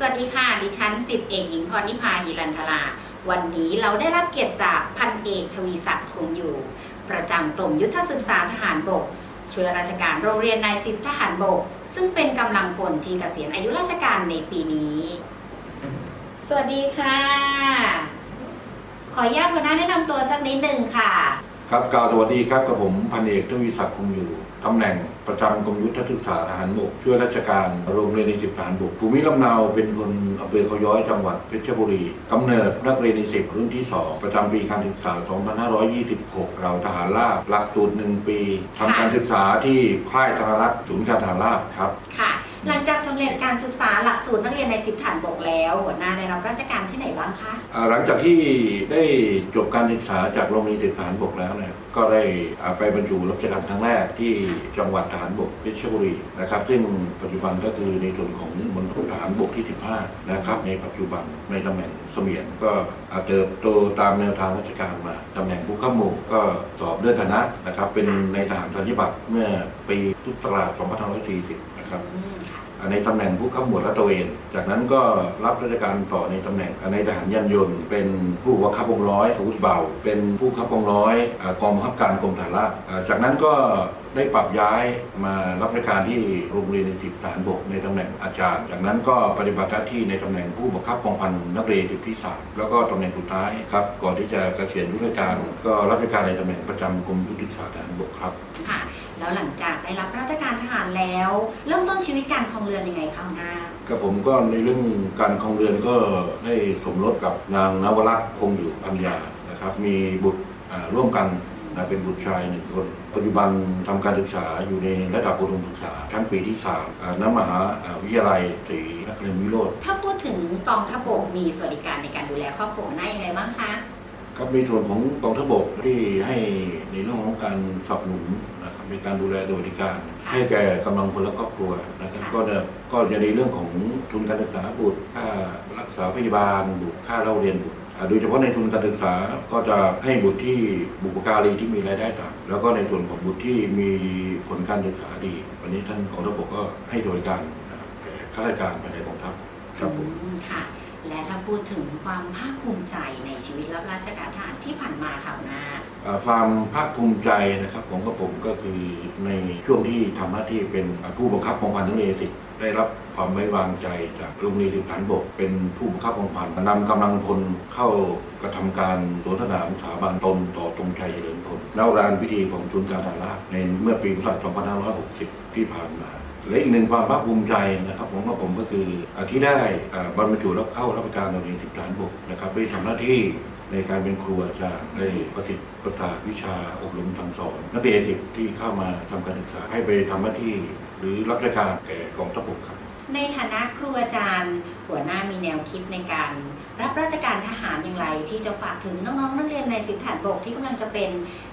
สวัสดีค่ะ ดิฉันสิบเอกหญิงพรนิพาหิรันทลาวันนี้เราได้รับเกียรติจากพันเอกทวีศักดิ์คงอยู่ ประจำกรมยุทธศึกษาทหารบก ช่วยราชการโรงเรียนนายสิบทหารบก ซึ่งเป็นกำลังพลที่เกษียณอายุราชการในปีนี้ สวัสดีค่ะ ขออนุญาตหัวหน้าแนะนำตัวสักนิดหนึ่งค่ะ ครับกล่าวสวัสดีครับกับผมพันเอกทวีศักดิ์คงอยู่ตำแหน่งประจำกรมยุทธศึกษาทหารบกช่วยราชการโรงเรียนในสิบทหารบกภูมิลำเนาเป็นคนอำเภอเขาย้อยจังหวัดเพชรบุรีกำเนิดนักเรียนในสิบรุ่นที่ 2 ประจำปีการศึกษา 2526 เราทหารราบหลักสูตรหนึ่งปีทำการศึกษาที่ค่ายธนรักศูนย์การทหารราบครับค่ะ หลังจากสำเร็จการศึกษาหลักสูตรนักเรียนในสิบฐานบกแล้ว หัวหน้าได้รับราชการที่ไหนบ้างคะ อ่าหลังจากที่ได้จบการศึกษาจากโรงเรียนติดทหารบกแล้วเนี่ยก็ได้อ่าไปบรรจุรับราชการครั้งแรกที่จังหวัดทหารบกเพชรบุรีนะครับซึ่งปัจจุบันก็คือในส่วนของมณฑลทหารบกที่ 15 นะครับ ในปัจจุบันในตำแหน่งเสมียนก็อ่าเติบโตตามแนวทางราชการมาตำแหน่งผู้ข้าหมู่ก็สอบเลื่อนฐานะนะครับเป็นในทหารสัญญบัตรเมื่อปีพุทธศักราช2540นะครับ อืม ในตำแหน่งผู้ขับหมวดลาดตระเวน จากนั้นก็รับราชการต่อในตำแหน่งในทหารยานยนต์ เป็นผู้บังคับวงร้อยอาวุธเบา เป็นผู้ขับวงร้อยกองบังคับการกรมฐานราบจากนั้นก็ได้ปรับย้ายมารับราชการที่โรงเรียนในสิบทหารบกในตำแหน่งอาจารย์ จากนั้นก็ปฏิบัติหน้าที่ในตำแหน่งผู้บังคับกองพันนักเรียนสิบที่สามแล้วก็ตำแหน่งสุดท้ายครับ ก่อนที่จะเกษียณยุทธการก็รับราชการในตำแหน่งประจำกรมยุทธศึกษาทหารบกครับค่ะ แล้วหลังจากได้รับราชการทหารแล้ว เริ่มต้นชีวิตการครองเรือนยังไงคะหัวหน้ากับผมก็ในเรื่องการครองเรือนก็ได้สมรสกับนางนวรัตน์คงอยู่พันยานะครับ มีบุตรอ่าร่วมกันนะเป็นบุตรชายหนึ่งคน ปัจจุบันทำการศึกษาอยู่ในระดับอุดมศึกษาชั้นปีที่3ามอ่าณมหาอ่าวิทยาลัยศรีนครินทร์วิโรธถ้าพูดถึงกองทัพบกมีสวัสดิการในการดูแลครอบครัวหัวหน้าอย่างไรบ้างคะ ครับในส่วนของกองทัพบกที่ให้ในเรื่องของการสนับสนุนนะครับในการดูแลสวัสดิการค่ะให้แก่กำลังพลและครอบครัวนะครับค่ะก็จะก็จะในเรื่องของทุนการศึกษาบุตรค่ารักษาพยาบาลบุตรค่าเล่าเรียนบุตรอ่าโดยเฉพาะในทุนการศึกษาก็จะให้บุตรที่บุปการีที่มีรายได้ต่ำแล้วก็ในส่วนของบุตรที่มีผลการศึกษาดี วันนี้ท่านกองทัพบกก็ให้สวัสดิการนะครับแก่ข้าราชการภายในกองทัพครับผมอืมค่ะ และถ้าพูดถึงความภาคภูมิใจในชีวิตรับราชการทหารที่ผ่านมาค่ะหัวหน้าอ่าความภาคภูมิใจนะครับของกระผมก็คือในช่วงที่ทำหน้าที่เป็นผู้บังคับกองพันนักเรียนสิได้รับความไว้วางใจจากโรงเรียนสิบฐานบก เป็นผู้บังคับกองพันนำกำลังพลเข้ากระทำการสวนสนามสถาบันตนต่อตรงชัยเฉลิมพลณลานพิธีของศูนการทหารราบในเมื่อปีพุทธศักราช2560 ที่ผ่านมา และอีกหนึ่งความภาคภูมิใจนะครับผมกระผมก็คืออาที่ได้บรรจุแล้วเข้ารับราชการโรงเรียนสิบฐานบกนะครับได้ทำหน้าที่ในการเป็นครูอาจารย์ได้ประสิทธิ์ประสาทวิชาอบรมทางสอน นักเรียนสิบที่เข้ามาทำการศึกษาให้ไปทำหน้าที่ หรือรับราชการแก่กองทัพบกครับ ในฐานะครูอาจารย์ หัวหน้ามีแนวคิดในการ รับราชการทหารอย่างไร ที่จะฝากถึงน้องๆนักเรียนในสิทธิฐานบกที่กำลังจะเป็น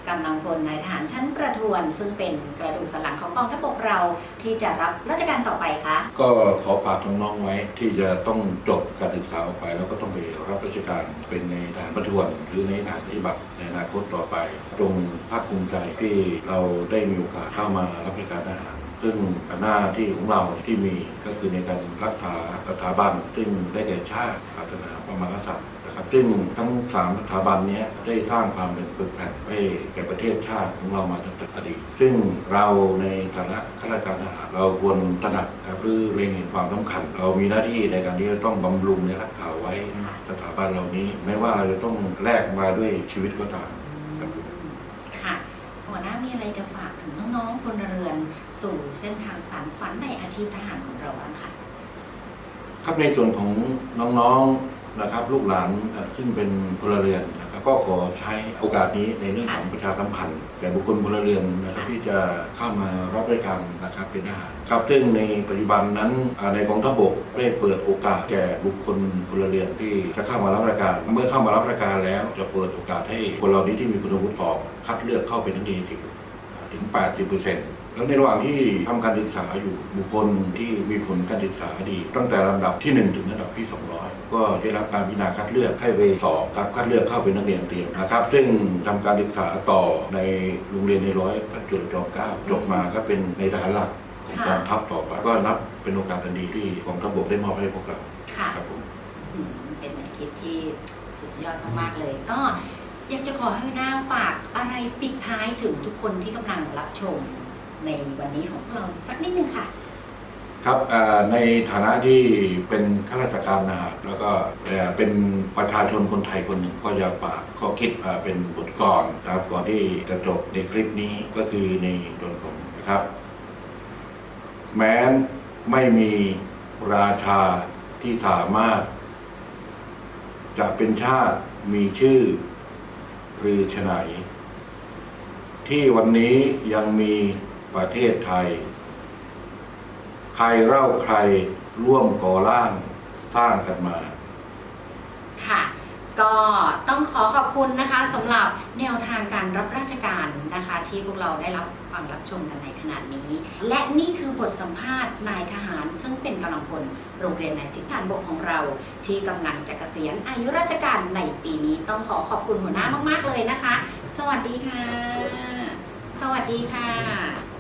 กำลังพลนายทหารชั้นประทวน ซึ่งเป็นกระดูกสันหลังของกองทัพบกเราที่จะรับราชการต่อไปคะก็ขอฝากน้องๆไว้ที่จะต้องจบการศึกษาออกไป แล้วก็ต้องไปรับราชการเป็นในทหารประทวน หรือในทหารปฏิบัติในอนาคตต่อไปจงภาคภูมิใจที่เราได้มีโอกาสเข้ามารับราชการทหาร ซึ่งหน้าที่ของเราที่มีก็คือในการรักษาสถาบัน ซึ่งได้แก่ชาติศาสนาพระมหากษัตริย์นะครับซึ่งทั้งสามสถาบันนี้ได้สร้างความเป็นปึกแผ่นให้แก่ประเทศชาติของเรามาตั้งแต่อดีต ซึ่งเราในฐานะข้าราชการทหารเราควรตระหนักครับหรือเล็งเห็นความสำคัญ เรามีหน้าที่ในการที่จะต้องบำรุงและรักษาไว้สถาบันเหล่านี้ ไม่ว่าเราจะต้องแลกมาด้วยชีวิตก็ตามครับค่ะหัวหน้ามีอะไรจะฝากถึงน้องๆพลเรือน สู่เส้นทางสารฝันในอาชีพทหารของเราบ้างค่ะ ครับในส่วนของน้องๆนะครับ ลูกหลานเอ่อซึ่งเป็นพลเรือนนะครับ ก็ขอใช้โอกาสนี้ในเรื่องของประชาสัมพันธ์แก่บุคคลพลเรือนนะครับ ที่จะเข้ามารับราชการนะครับเป็นทหารครับซึ่งในปัจจุบันนั้นอ่าในกองทัพบกได้เปิดโอกาสแก่บุคคลพลเรือนที่จะเข้ามารับราชการ เมื่อเข้ามารับราชการแล้วจะเปิดโอกาสให้คนเหล่านี้ที่มีคุณวุฒิสอบคัดเลือกเข้าเป็นนักเรียนสิบ ถึง 80%แล้วในระหว่างที่ทำการศึกษาอยู่บุคคลที่มีผลการศึกษาดี ตั้งแต่ลำดับที่ 1 ถึงระดับที่ 200 ก็ได้รับการพิจารณาคัดเลือกให้ไปสอบครับคัดเลือกเข้าเป็นนักเรียนเตรียมนะครับ ซึ่งทำการศึกษาต่อในโรงเรียนในร้อยพระจุลจอมเกล้าจบมาก็เป็นในทหารหลักของกองทัพต่อไปก็นับเป็นโอกาสอันดีที่กองทัพบกได้มอบให้พวกเราค่ะครับผมอืมเป็นแนวคิดที่สุดยอดมากๆเลยก็ อยากจะขอให้หน้าฝากอะไรปิดท้ายถึงทุกคนที่กำลังรับชมในวันนี้ของพวกเราสักนิดนึงค่ะ ครับเอ่อในฐานะที่เป็นข้าราชการนะฮะแล้วก็เอ่อเป็นประชาชนคนไทยคนหนึ่งก็อยากฝากข้อคิดเอ่อเป็นบทกลอนนะครับก่อนที่จะจบในคลิปนี้ก็คือในส่วนผมนะครับ แม้นไม่มีราชาที่สามารถ จะเป็นชาติมีชื่อ หรือชไหน ที่วันนี้ยังมีประเทศไทย ใครเล่าใครร่วมก่อร่างสร้างกันมา ค่ะ ก็ต้องขอขอบคุณนะคะสำหรับแนวทางการรับราชการ ที่พวกเราได้รับฟังรับชมกันในขณะนี้ และนี่คือบทสัมภาษณ์นายทหาร ซึ่งเป็นกำลังพลโรงเรียนนายสิทธานบกของเรา ที่กำลังจะเกษียณอายุราชการในปีนี้ต้องขอขอบคุณหัวหน้ามาก ๆ เลยนะคะ สวัสดีค่ะ สวัสดีค่ะ